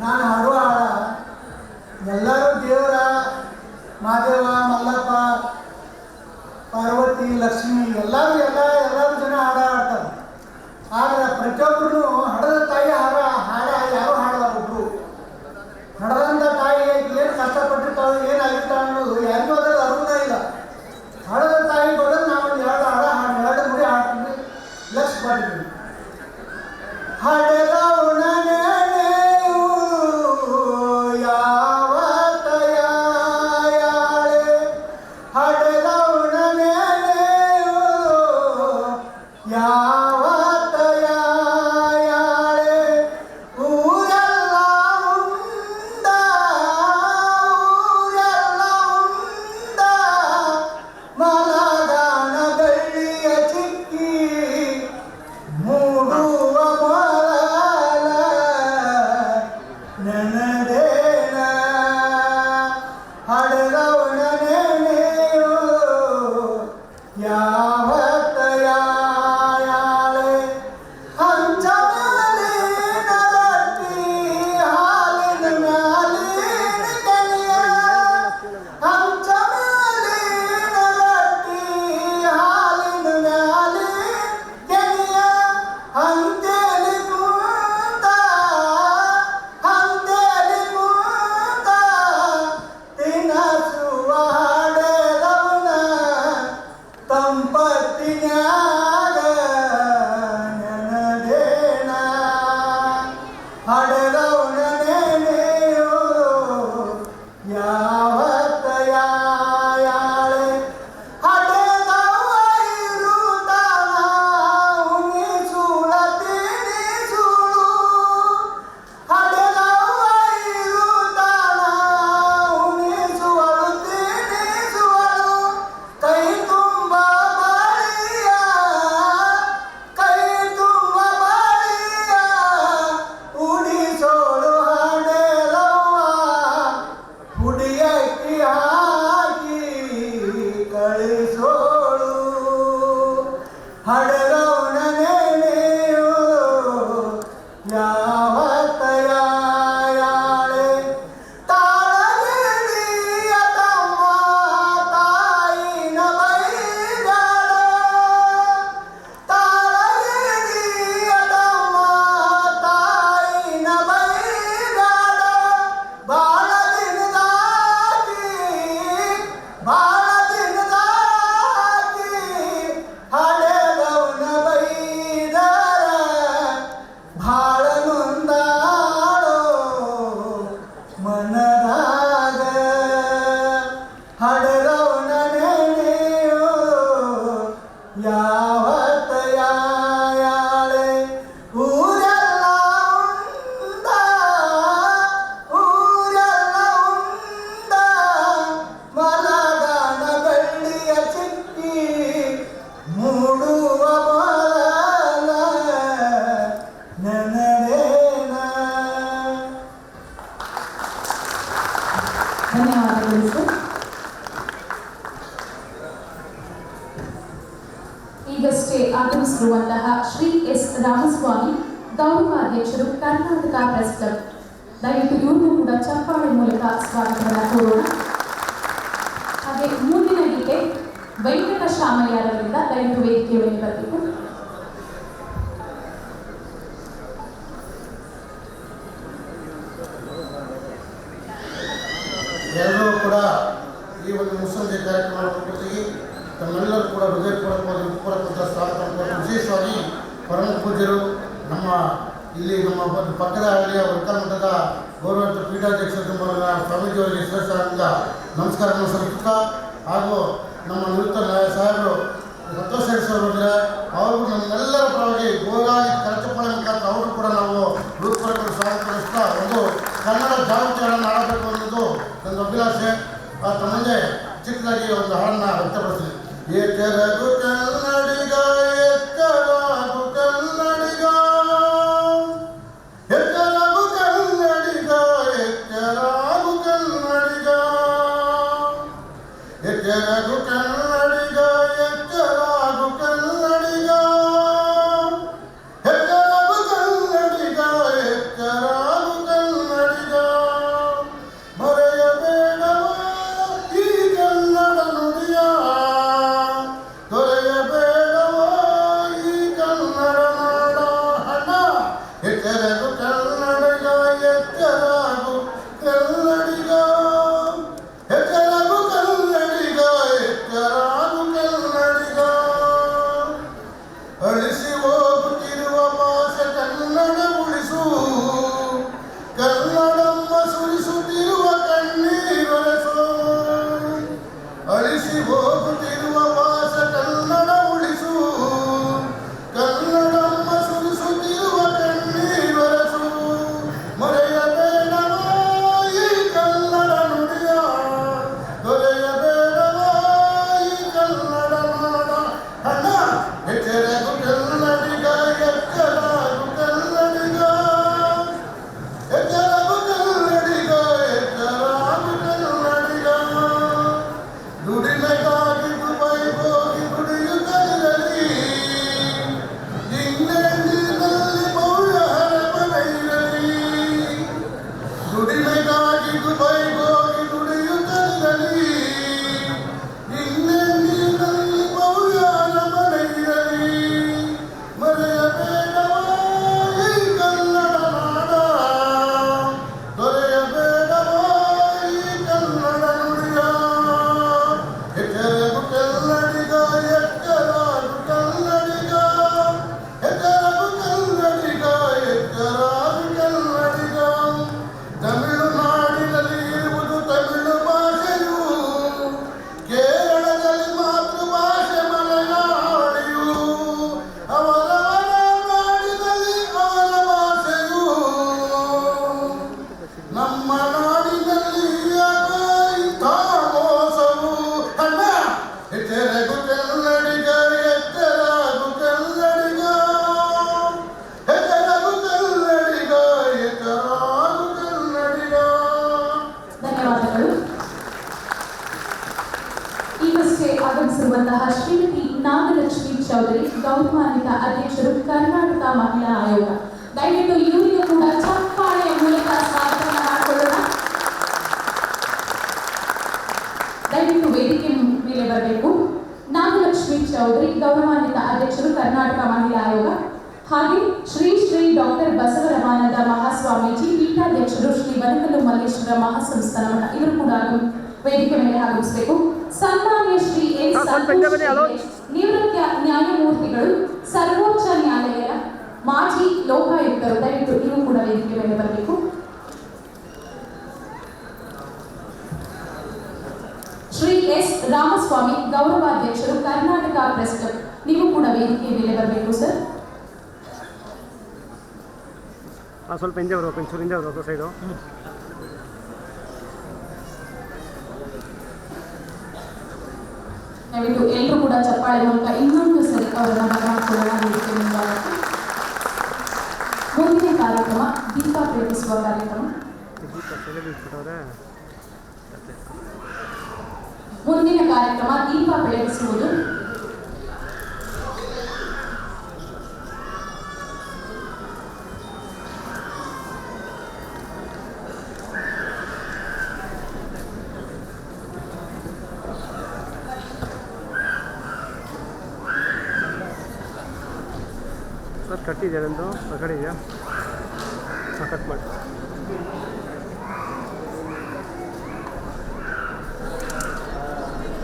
ನಾನು ಹಾಡುವ ಹಾಡ ಎಲ್ಲರೂ ದೇವರ ಮಾದೇವ What? 감사합니다. ಎಸ್ ಗೌರವ ಅಧ್ಯಕ್ಷರು ಕರ್ನಾಟಕ ಪ್ರೆಸ್ ಕ್ಲಬ್. ದಯವಿಟ್ಟು ಇವ್ರಿಗೂ ಕೂಡ ಚಪ್ಪಾಳೆ ಮೂಲಕ ಸ್ವಾಗತವನ್ನು ಕೋರೋಣ. ಹಾಗೆ ಮುಂದಿನ ಗೀತೆ ವೆಂಕಟ ಶ್ಯಾಮಯ್ಯರವರಿಂದ ದಯವಿಟ್ಟು ವೇದಿಕೆಯ ಮೇಲೆ ಬರಬೇಕು. ಎಲ್ಲರೂ ಕೂಡ ಈ ಒಂದು ಮುಸ್ಸಂಜೆ ಕಾರ್ಯಕ್ರಮ ಜೊತೆಗೆ ತಮ್ಮೆಲ್ಲರೂ ಕೂಡ ಹೃದಯಪೂರ್ವಕವಾಗಿ ಪೂರ್ವಕ ಸ್ವಾಗತ ವಿಶೇಷವಾಗಿ ಪರಮ ಪೂಜ್ಯರು ನಮ್ಮ ಇಲ್ಲಿ ನಮ್ಮ ಪಕ್ಕದ ಹಳ್ಳಿಯ ಉತ್ತರ ಮಠದ ಗೌರವಂತ ಪೀಠಾಧ್ಯಕ್ಷರು ಸ್ವಾಮೀಜಿಯವರಿಗೆ ಶ್ರೇಷ್ಠರಿಂದ ನಮಸ್ಕಾರವನ್ನು ಸಲ್ಲಿಸುತ್ತಾ ಹಾಗೂ ನಮ್ಮ ನಿವೃತ್ತ ಸಾಹೇಬರು ಸಂತೋಷ್ ಹೆಡ್ಸ್ ಅವರು ನಮ್ಮೆಲ್ಲರ ಪರವಾಗಿ ಗೋಗಾಗಿ ಕರಚಪ್ಪಳೆ ಮುಖಾಂತರ ಅವರು ಕೂಡ ನಾವು ಹೃತ್ಪೂರ್ವಕ ಸ್ವಾಗತಿಸ್ತಾ ಒಂದು ಕನ್ನಡ ಜಾಗೃತಿಗಳನ್ನು ಆಡಬೇಕು ಅನ್ನೋದು ನನ್ನ ಅಭಿಲಾಷೆ. ಆ ಮುಂದೆ ಚಿಕ್ಕದಾಗಿ ಒಂದು ಹಾಡನ್ನು ವ್ಯಕ್ತಪಡಿಸಿದೆ. ಏ ತೆರಗು ಕನ್ನಡಿಗ ಎಚ್ಚರಾಗು ಕನ್ನಡಿಗ কয়েক ಎಚ್ಚರಗು ಕನ್ನಡಿಗ ಎಚ್ಚರಾಗು ಕನ್ನಡಿಗ ಎಚ್ಚರಗು ಕನ್ನಡಿಗ ಎಚ್ಚರಾಗು ಕನ್ನಡಿಗ ಧನ್ಯವಾದಗಳು ಈಗಷ್ಟೇ ಆಗಮಿಸಿರುವಂತಹ ಶ್ರೀಮತಿ ನಾಗಲಕ್ಷ್ಮಿ ಚೌಧರಿ ಗೌರವಾನ್ವಿತ ಅಧ್ಯಕ್ಷರು ಕರ್ನಾಟಕ ಮಹಿಳಾ ಆಯೋಗ ದಯವಿಟ್ಟು ಇವರಿಗೂ ಕೂಡ ಚಪ್ಪಾಳೆಯ ಮೂಲಕ ಸ್ವಾಗತವನ್ನು ಮಾಡಿಕೊಳ್ಳೋಣ ದಯವಿಟ್ಟು ವೇದಿಕೆ ಮೇಲೆ ಬರಬೇಕು ನಾಗಲಕ್ಷ್ಮಿ ಚೌಧರಿ ಗೌರವಾನ್ವಿತ ಅಧ್ಯಕ್ಷರು ಕರ್ನಾಟಕ ಮಹಿಳಾ ಆಯೋಗ ಹಾಗೆ ಶ್ರೀ ಶ್ರೀ ಡಾಕ್ಟರ್ ಬಸವರಮಾನಂದ ಮಹಾಸ್ವಾಮೀಜಿ ಪೀಠಾಧ್ಯಕ್ಷರು ಶ್ರೀ ವನಕಲ್ಲು ಮಲ್ಲೇಶ್ವರ ಮಹಾಸಂಸ್ಥಾನ ಮಠ. ಇವರು ಕೂಡ ವೇದಿಕೆ ಮೇಲೆ ಆಗಮಿಸಬೇಕು ಸನ್ಮಾನ್ಯ ಶ್ರೀ ಎನ್ ನಿವೃತ್ತ ನ್ಯಾಯಮೂರ್ತಿಗಳು ಸರ್ವೋಚ್ಚ ನ್ಯಾಯಾಲಯ ಮಾಜಿ ಲೋಕಾಯುಕ್ತರು. ದಯವಿಟ್ಟು ಇವರು ಕೂಡ ವೇದಿಕೆ ಮೇಲೆ ಬರಬೇಕು ಶ್ರೀ ಎಸ್ ರಾಮಸ್ವಾಮಿ ಗೌರವಾಧ್ಯಕ್ಷರು ಕರ್ನಾಟಕ ಪ್ರೆಸ್ ಕ್ಲಬ್. ನೀವು ಕೂಡ ವೇದಿಕೆ ಮೇಲೆ ಬರಬೇಕು ಸರ್. ಸ್ವಲ್ಪ ಹಿಂದೆ ಬರಬೇಕು ಒಂಚೂರು ಹಿಂದೆ ಬರಬೇಕು ಸೈಡು. ದಯವಿಟ್ಟು ಎಲ್ಲರೂ ಕೂಡ ಚಪ್ಪಾಳೆ ಮೂಲಕ ಇನ್ನೊಂದು ಸರಿ ಅವರನ್ನು. ಮುಂದಿನ ಕಾರ್ಯಕ್ರಮ ದೀಪ ಪ್ರೇಮಿಸುವ ಕಾರ್ಯಕ್ರಮ. ಮುಂದಿನ ಕಾರ್ಯಕ್ರಮ ದೀಪ ಬೆಳಗಿಸುವುದು. ಕಟ್ಟಿದೆಯಾ ನಂದು ಆ ಕಡೆ ಇದೆಯಾ? ಕಟ್ ಮಾಡಿ.